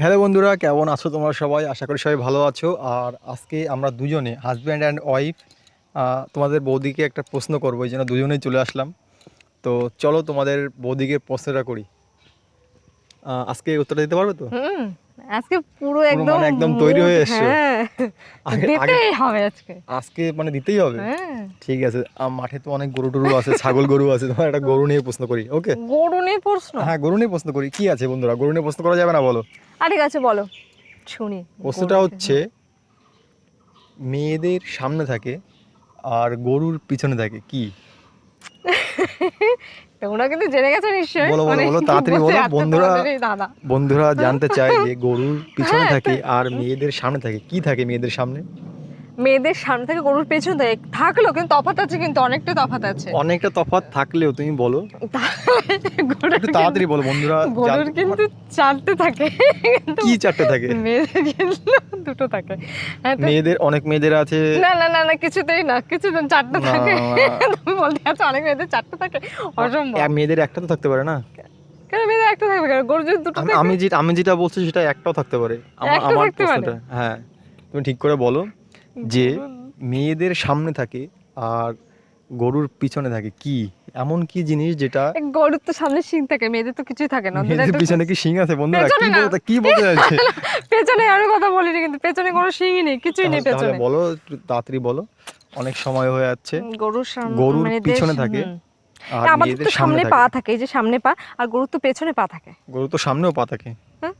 Hello বন্ধুরা, কেমন আছো তোমরা সবাই? আশা করি সবাই ভালো আছো। আর আজকে আমরা দুজনে হাজব্যান্ড অ্যান্ড ওয়াইফ তোমাদের বৌদিকে একটা প্রশ্ন করব, এই জন্য দুজনেই চলে আসলাম। তো চলো তোমাদের বৌদিকে প্রশ্নটা করি। আজকে উত্তরটা দিতে পারবে তো? আজকে পুরো একদম মানে একদম তৈরি হয়ে এসছো? হ্যাঁ দিতেই হবে আজকে। আজকে মানে দিতেই হবে? হ্যাঁ। ঠিক আছে মাঠে তো অনেক গরু টরু আছে ছাগল গরু আছে তোমার একটা গরু নিয়ে প্রশ্ন করি ওকে? গরু নিয়ে প্রশ্ন? হ্যাঁ গরু নিয়ে প্রশ্ন করি কি আছে বন্ধুরা? গরু নিয়ে প্রশ্ন করা যাবে না বলো? আর ঠিক আছে বলো। শুনি প্রশ্নটা হচ্ছে মেয়েদের সামনে থাকে আর গরুর পিছনে থাকে কি? তোমরা কিন্তু জেনে গেছো নিশ্চয়ই। বলো, বলো, মানে বলো, তাড়াতাড়ি বলো, বন্ধুরা। বন্ধুরা জানতে চায় যে গরুর পিছনে হ্যাঁ, থাকে আর মেয়েদের সামনে থাকে। কি থাকে মেয়েদের সামনে? মেয়েদের সামনে থেকে গরুর পেছন থেকে থাকলেও কিন্তু তফাৎ আছে কিন্তু অনেকটা তফাৎ আছে। অনেকটা তফাৎ থাকলেও তুমি বলো। গরুর একটু তাড়াতাড়ি বলো বন্ধুরা গরুর কিন্তু চারটে থাকে কি চারটে থাকে? মেয়েদের কিন্তু দুটো থাকে। হ্যাঁ মেয়েদের অনেক মেয়েদের আছে। না না না না কিছুতেই না কিছু চারটে থাকে। তুমি বলতে আছো অনেক মেয়েদের চারটে থাকে? অসম্ভব। মেয়েদের একটা তো থাকতে পারে না? কেন মেয়েদের একটা থাকবে কেন? গরু যদি দুটো আমি যেটা আমি যেটা বলছি সেটা একটাও থাকতে পারে। আমার হ্যাঁ। তুমি ঠিক করে বলো। যে মেয়েদের সামনে থাকে আর গরুর পিছনে থাকে। কি? এমন কি জিনিস যেটা গরুর তো সামনে শিং থাকে মেয়েদের তো কিছুই থাকে না। মেয়েদের পিছনে কি শিং আছে বন্ধুরা? পেছনে কি বলতে কি বলতে চাইছে পেছনে আরও কথা বলিনি কিন্তু পেছনে কোনো শিংই নেই কিছুই নেই তাহলে- তাহলে পেছনে বলো তাড়াতাড়ি বলো অনেক সময় হয়ে যাচ্ছে। গরুর সামনে গরুর পিছনে থাকে, আর আমাদের মেয়েদের তো সামনে পা থাকে থাকে এই যে সামনে পা আর গরুর তো পেছনে পা থাকে। গরু তো সামনেও পা থাকে। হ্যাঁ?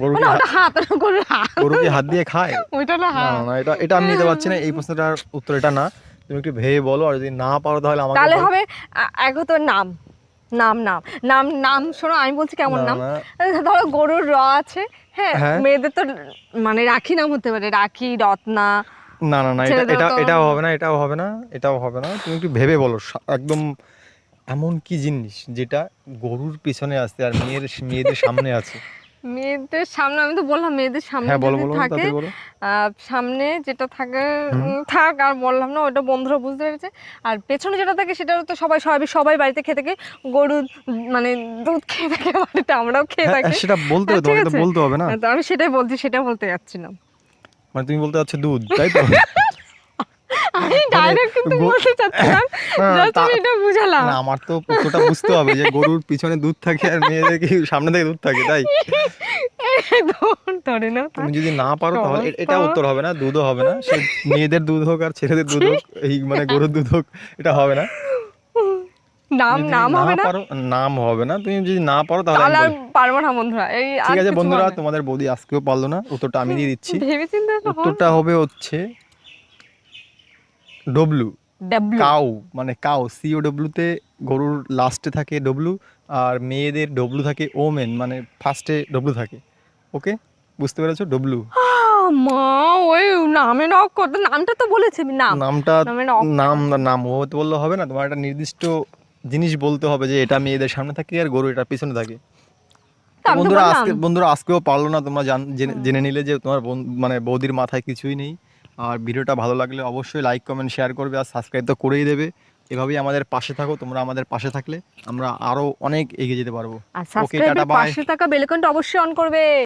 গরু মানে ওটা হাত গরুর হাত। গরু কি হাত দিয়ে খায়? ওইটা না না হাত না, না এটা এটা আমি নিতে পারছি না। এই প্রশ্নটার উত্তর এটা না। তুমি একটু ভেবে বলো আর যদি না পারো তাহলে আমাকে তাহলে হবে এক তো নাম। নাম নাম। নাম নাম শোনো আমি বলছি কেমন নাম? ধরো গরুর র আছে হ্যাঁ? হ্যাঁ। মেয়েদের তো মানে রাখি নাম হতে পারে। রাখি রত্না না না না এটা এটা এটাও হবে না এটাও হবে না এটাও হবে না। তুমি একটু ভেবে বলো একদম এমন কি জিনিস যেটা গরুর পিছনে আছে আর মেয়ের মেয়েদের সামনে আছে? মেয়েদের সামনে আমি তো বললাম মেয়েদের সামনে হ্যাঁ যদি থাকে সামনে যেটা থাকে থাক আর বললাম না ওটা বন্ধুরা বুঝতে পেরেছে। আর পেছনে যেটা থাকে সেটা তো সবাই সবাই সবাই বাড়িতে খেয়ে থাকে গরু মানে দুধ খেয়ে থাকে বাড়িতে আমরাও খেয়ে হ্যাঁ, থাকি। সেটা বলতে হবে হ্যাঁ, তোমাকে তো বলতে হবে না। তো আমি সেটাই বলছি সেটা বলতে যাচ্ছিলাম মানে তুমি বলতে চাচ্ছ দুধ তাই তো? ডাইরেক্ট কিন্তু বলতে চাচ্ছিলাম জাস্ট আমি এটা বুঝালাম। না আমার তো উত্তরটা বুঝতে হবে যে গরুর পিছনে দুধ থাকে আর মেয়েদের কি সামনে থেকে দুধ থাকে তাই? ধরে না তুমি যদি না পারো তাহলে এটা উত্তর হবে না দুধও হবে না। সে মেয়েদের দুধ হোক আর ছেলেদের দুধ হোক এই মানে গরুর দুধ হোক এটা হবে না। নাম নাম হবে না? পারো নাম হবে না। তুমি যদি না পারো তাহলে আর পারব না বন্ধুরা। এই ঠিক আছে বন্ধুরা তোমাদের বৌদি আজকেও পারল না উত্তরটা আমি দিয়ে দিচ্ছি। উত্তরটা হবে হচ্ছে ডব্লু ডাব্লু কাউ মানে কাউ সিও ডব্লুতে গরুর লাস্টে থাকে ডব্লু আর মেয়েদের ডব্লু থাকে ওমেন মানে ফার্স্টে ডব্লু থাকে। ওকে বুঝতে পেরেছ? ডব্লু মা ওই নামে নক করতে নামটা তো বলেছি নাম। নামটা নাম নাম ও তো বললে হবে না তোমার একটা নির্দিষ্ট জিনিস বলতে হবে যে এটা মেয়েদের সামনে থাকে আর গরু এটা পিছনে থাকে। বন্ধুরা আজকে বন্ধুরা আজকেও পারল না তোমরা জেনে- জেনে নিলে যে তোমার মানে বৌদির মাথায় কিছুই নেই। আর ভিডিওটা ভালো লাগলে অবশ্যই লাইক কমেন্ট শেয়ার করবে আর সাবস্ক্রাইব তো করেই দেবে। এভাবেই আমাদের পাশে থাকো তোমরা আমাদের পাশে থাকলে আমরা আরও অনেক এগিয়ে যেতে পারব। আর সাবস্ক্রাইবের পাশে থাকা বেল আইকনটা অবশ্যই অন করবে।